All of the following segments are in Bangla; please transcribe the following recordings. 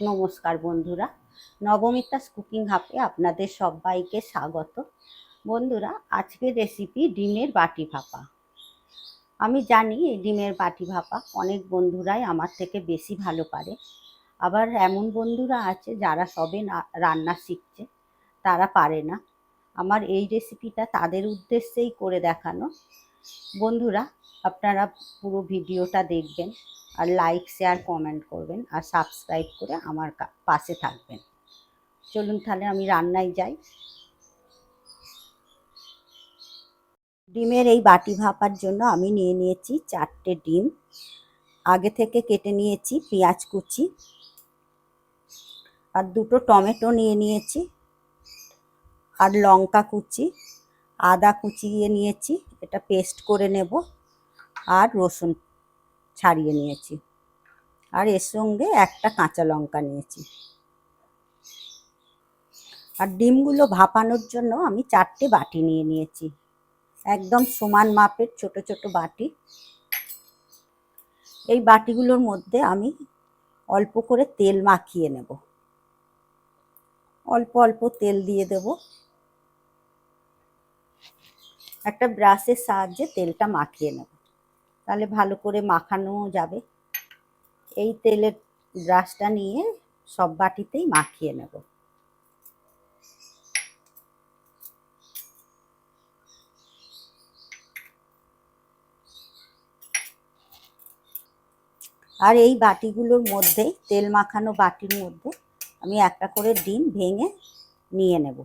নমস্কার বন্ধুরা। নবমিতাস কুকিং হাপে আপনাদের সবাইকে স্বাগত। বন্ধুরা আজকের রেসিপি ডিমের বাটি ভাপা। আমি জানি এই ডিমের বাটি ভাপা অনেক বন্ধুরাই আমার থেকে বেশি ভালো পারে। আবার এমন বন্ধুরা আছে যারা সবে রান্না শিখছে, তারা পারে না। আমার এই রেসিপিটা তাদের উদ্দেশ্যেই করে দেখানো। বন্ধুরা, আপনারা পুরো ভিডিওটা দেখবেন। আর লাইক শেয়ার কমেন্ট করবেন আর সাবস্ক্রাইব করে আমার পাশে থাকবেন। চলুন তাহলে আমি রান্নায় যাই। ডিমের এই বাটি ভাপার জন্য আমি নিয়ে নিয়েছি চারটে ডিম। আগে থেকে কেটে নিয়েছি পেঁয়াজ কুচি। আর দুটো টমেটো নিয়ে নিয়েছি। আর লঙ্কা কুচি। আদা কুচিয়ে নিয়েছি। এটা পেস্ট করে নেব। আর রসুন ছাড়িয়ে নিয়েছি। আর এর সঙ্গে একটা কাঁচা লঙ্কা নিয়েছি। আর ডিমগুলো ভাপানোর জন্য আমি চারটে বাটি নিয়ে নিয়েছি। একদম সমান মাপের ছোট ছোট বাটি। এই বাটিগুলোর মধ্যে আমি অল্প করে তেল মাখিয়ে নেব। অল্প অল্প তেল দিয়ে দেব। একটা ব্রাশের সাহায্যে তেলটা মাখিয়ে নেব। তাহলে ভালো করে মাখানো যাবে। এই তেলের ব্রাশটা নিয়ে সব বাটিতেই মাখিয়ে নেব। আর এই বাটিগুলোর মধ্যে, তেল মাখানো বাটির মধ্যে আমি একটা করে ডিম ভেঙে নিয়ে নেব।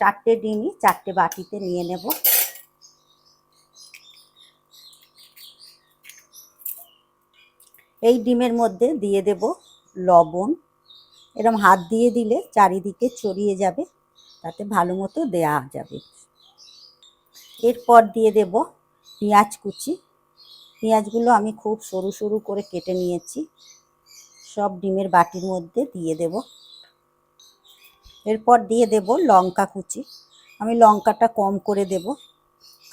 চারটে ডিমই চারটে বাটিতে নিয়ে নেব। এই ডিমের মধ্যে দিয়ে দেব লবণ। এরম হাত দিয়ে দিলে চারিদিকে ছড়িয়ে যাবে, তাতে ভালো মতো দেয়া যাবে। এরপর দিয়ে দেব পেঁয়াজ কুচি। পেঁয়াজগুলো আমি খুব সরু সরু করে কেটে নিয়েছি। সব ডিমের বাটির মধ্যে দিয়ে দেব। এরপর দিয়ে দেব লঙ্কা কুচি। আমি লঙ্কাটা কম করে দেব,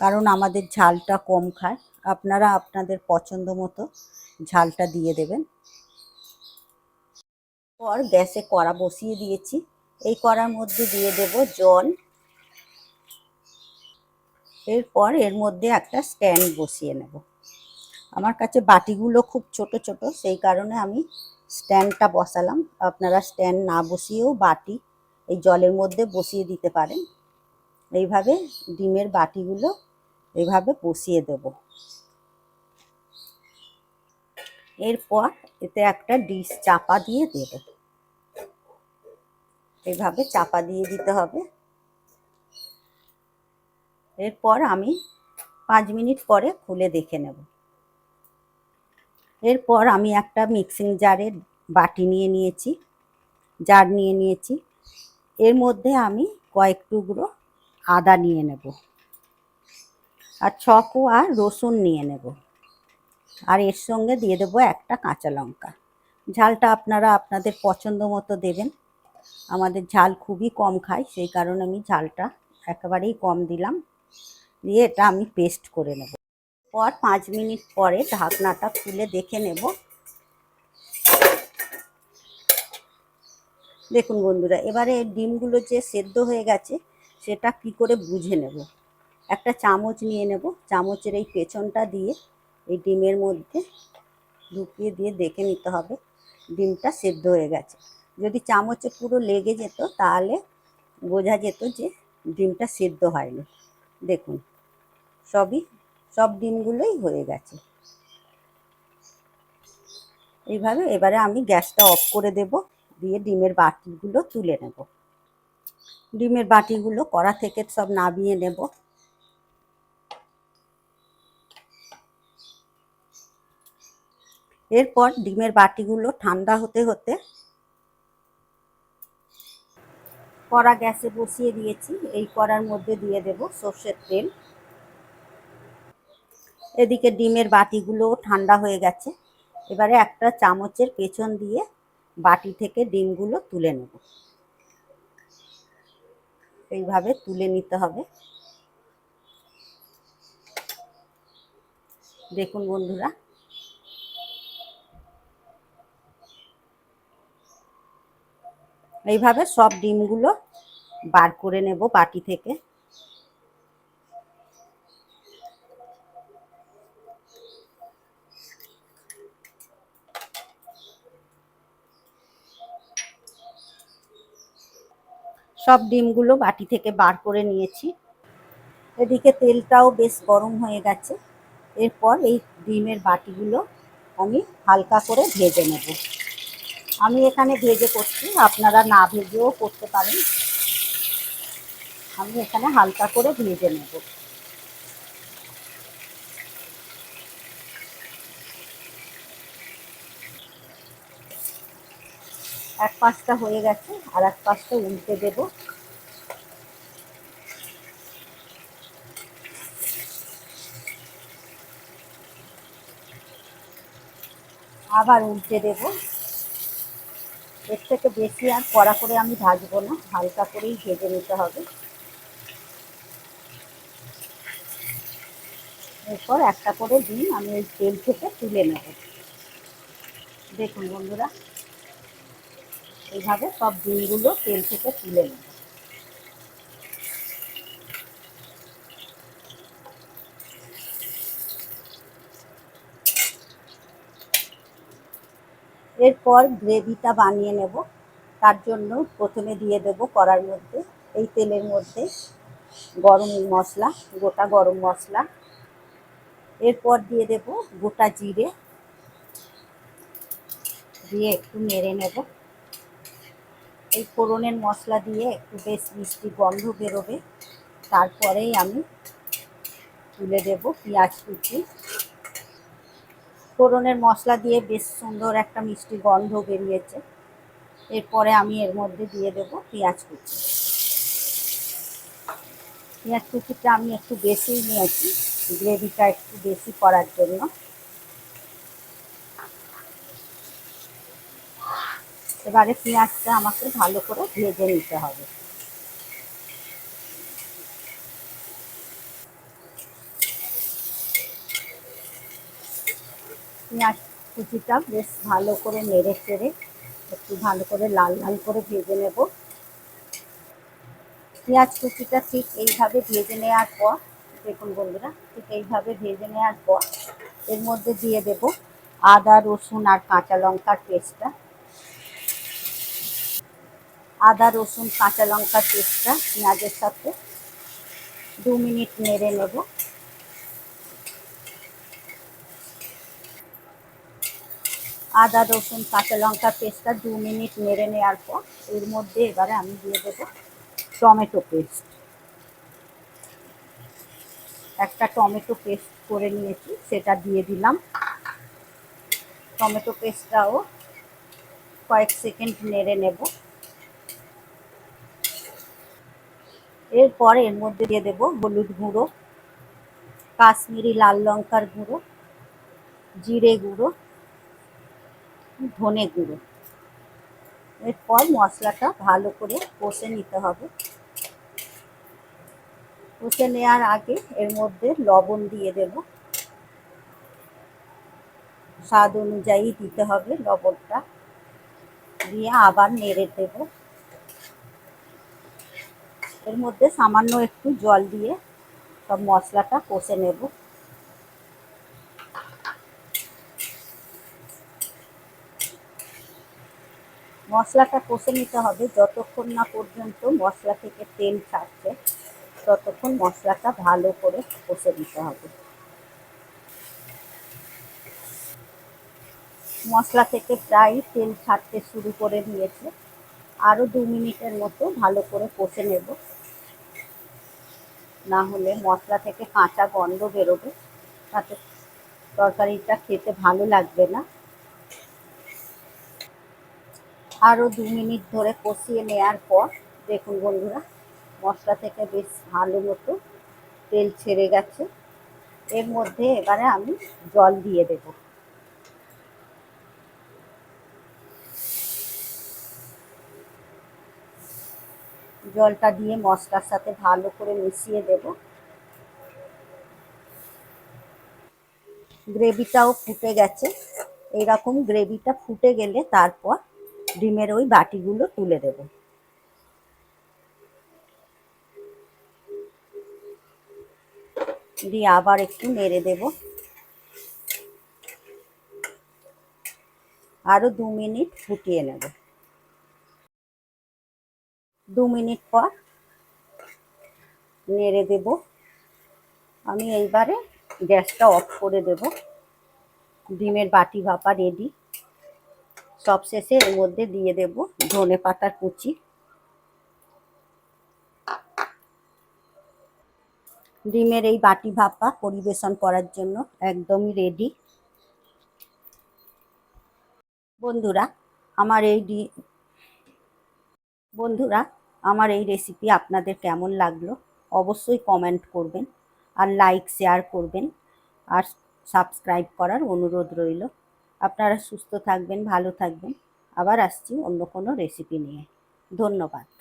কারণ আমাদের ঝালটা কম খায়। আপনারা আপনাদের পছন্দ মতো ঝালটা দিয়ে দেবেন। পর গ্যাসে কড়া বসিয়ে দিয়েছি। এই কড়ার মধ্যে দিয়ে দেব জল। এরপর এর মধ্যে একটা স্ট্যান্ড বসিয়ে নেব। আমার কাছে বাটিগুলো খুব ছোট ছোট, সেই কারণে আমি স্ট্যান্ডটা বসালাম। আপনারা স্ট্যান্ড না বসিয়েও বাটি এই জলের মধ্যে বসিয়ে দিতে পারেন। এইভাবে ডিমের বাটিগুলো এইভাবে বসিয়ে দেব। এরপর এতে একটা ডিশ চাপা দিয়ে দেব। এইভাবে চাপা দিয়ে দিতে হবে। এরপর আমি পাঁচ মিনিট পরে খুলে দেখে নেব। এরপর আমি একটা মিক্সিং জারের বাটি নিয়ে নিয়েছি, জার নিয়ে নিয়েছি। এর মধ্যে আমি কয়েক টুকরো আদা নিয়ে নেব। আর ছকো আর রসুন নিয়ে নেব। আর এর সঙ্গে দিয়ে দেবো একটা কাঁচা লঙ্কা। ঝালটা আপনারা আপনাদের পছন্দ মতো দেবেন। আমাদের ঝাল খুবই কম খাই, সেই কারণে আমি ঝালটা একেবারেই কম দিলাম। দিয়ে এটা আমি পেস্ট করে নেব। পর পাঁচ মিনিট পরে ঢাকনাটা খুলে দেখে নেব দেখুন বন্ধুরা, এবারে ডিমগুলো যে সেদ্ধ হয়ে গেছে, সেটা কি করে বুঝে নেব? একটা চামচ নিয়ে নেব, চামচের এই পেছনটা দিয়ে এই ডিমের মধ্যে ঢুকিয়ে দিয়ে দেখে নিতে হবে ডিমটা সেদ্ধ হয়ে গেছে। যদি চামচে পুরো লেগে যেত, তাহলে বোঝা যেত যে ডিমটা সেদ্ধ হয়নি। দেখুন, সবই, সব ডিমগুলোই হয়ে গেছে। এইভাবে এবারে আমি গ্যাসটা অফ করে দেব। দিয়ে ডিমের বাটিগুলো তুলে নেব। ডিমের বাটিগুলো কড়া থেকে সব নামিয়ে নেব। এরপর ডিমের বাটিগুলো ঠান্ডা হতে হতে কড়া গ্যাসে বসিয়ে দিয়েছি। এই কড়ার মধ্যে দিয়ে দেব সর্ষের তেল। এদিকে ডিমের বাটিগুলো ঠান্ডা হয়ে গেছে। এবারে একটা চামচের পেছন দিয়ে বাটি থেকে ডিমগুলো তুলে নেব। এইভাবে তুলে নিতে হবে। দেখুন বন্ধুরা। এইভাবে সব ডিমগুলো বার করে নেব বাটি থেকে। সব ডিমগুলো বাটি থেকে বার করে নিয়েছি। এদিকে তেলটাও বেশ গরম হয়ে গেছে। এরপর এই ডিমের বাটিগুলো আমি হালকা করে ভেজে নেব। আমি এখানে ভেজে করছি, আপনারা না ভেজেও করতে পারেন। আমি এখানে হালকা করে ভেজে নেব। এক পাঁচটা হয়ে গেছে আর এক পাঁচটা উল্টে দেব। আবার উল্টে দেব। এর থেকে বেশি আর কড়া করে আমি ভাজবো না, হালকা করেই ভেজে নিতে হবে। এরপর একটা করে ডিম আমি ওই তেল থেকে তুলে নেব। দেখুন বন্ধুরা এইভাবে সব ডিমগুলো তেল থেকে তুলে নেব এরপর গ্রেভিটা বানিয়ে নেব। তার জন্য প্রথমে দিয়ে দেব কড়ার মধ্যে, এই তেলের মধ্যে গরম মশলা, গোটা গরম মশলা। এরপর দিয়ে দেব গোটা জিরে। দিয়ে একটু মেরে নেব। এই ফোড়নের মশলা দিয়ে একটু বেশ মিষ্টি গন্ধ বেরোবে। তারপরেই আমি তুলে দেব পেঁয়াজ কুচি। ফোড়নের মশলা দিয়ে বেশ সুন্দর একটা মিষ্টি গন্ধ বেরিয়েছে। এরপরে আমি এর মধ্যে দিয়ে দেব পেঁয়াজ কুচি। পেঁয়াজ কুচিটা আমি একটু বেশিই নিয়েছি, গ্রেভিটা একটু বেশি করার জন্য। এবারে পেঁয়াজটা আমাকে ভালো করে ভেজে নিতে হবে। পেঁয়াজ কুচিটা বেশ ভালো করে নেড়ে চেড়ে একটু ভালো করে লাল লাল করে ভেজে নেব। পেঁয়াজ কুচিটা ঠিক এইভাবে ভেজে নেওয়ার পর, দেখুন বন্ধুরা, ঠিক এইভাবে ভেজে নেওয়ার পর এর মধ্যে দিয়ে দেব আদা, রসুন আর কাঁচা লঙ্কার পেস্টটা। আদা, রসুন, কাঁচা লঙ্কার পেস্টটা পেঁয়াজের সাথে দু মিনিট নেড়ে নেব। আদা, রসুন, কাঁচা লঙ্কা পেস্টটা দু মিনিট নেড়ে নেওয়ার পর এর মধ্যে এবারে আমি দিয়ে দেব টমেটো পেস্ট। একটা টমেটো পেস্ট করে নিয়েছি, সেটা দিয়ে দিলাম। টমেটো পেস্টটাও কয়েক সেকেন্ড নেড়ে নেব। এরপর এর মধ্যে দিয়ে দেব হলুদ গুঁড়ো, কাশ্মীরি লাল লঙ্কার গুঁড়ো, জিরে গুঁড়ো, ধনে গুঁড়ো। এরপর মশলাটা ভালো করে কষে নিতে হবে। কষে নেওয়ার আগে এর মধ্যে লবণ দিয়ে দেব। স্বাদ অনুযায়ী দিতে হবে লবণটা। দিয়ে আবার নেড়ে দেব। এর মধ্যে সামান্য একটু জল দিয়ে সব মশলাটা কষে নেব। মশলাটা কষে নিতে হবে যতক্ষণ না পর্যন্ত মশলা থেকে তেল ছাড়ছে, ততক্ষণ মশলাটা ভালো করে কষে নিতে হবে। মশলা থেকে প্রায় তেল ছাড়তে শুরু করে দিয়েছে। আরও দু মিনিটের মতো ভালো করে কষে নেব। না হলে মশলা থেকে কাঁচা গন্ধ বেরোবে। তাতে তরকারিটা খেতে ভালো লাগবে না। আরও দু মিনিট ধরে কষিয়ে নেওয়ার পর দেখুন বন্ধুরা, মশলা থেকে বেশ ভালো মতো তেল ছেড়ে গেছে। এর মধ্যে এবারে আমি জল দিয়ে দেব। জলটা দিয়ে মশলার সাথে ভালো করে মিশিয়ে দেব। গ্রেভিটাও ফুটে গেছে। এইরকম গ্রেভিটা ফুটে গেলে তারপর ডিমের ওই বাটিগুলো তুলে দেব। দিয়ে আবার একটু নেড়ে দেব। আরও দু মিনিট ফুটিয়ে নেব। দু মিনিট পর নেড়ে দেব। আমি এইবারে গ্যাসটা অফ করে দেব। ডিমের বাটি ভাপা রেডি সব শেষে এর মধ্যে দিয়ে দেব ধনে পাতার কুচি। ডিমের এই বাটি ভাপা পরিবেশন করার জন্য একদমই রেডি বন্ধুরা, আমার এই ডি বন্ধুরা আমার এই রেসিপি আপনাদের কেমন লাগল, অবশ্যই কমেন্ট করবেন আর লাইক শেয়ার করবেন আর সাবস্ক্রাইব করার অনুরোধ রইল। আপনারা সুস্থ থাকবেন, ভালো থাকবেন। আবার আসছি অন্য কোনো রেসিপি নিয়ে। ধন্যবাদ।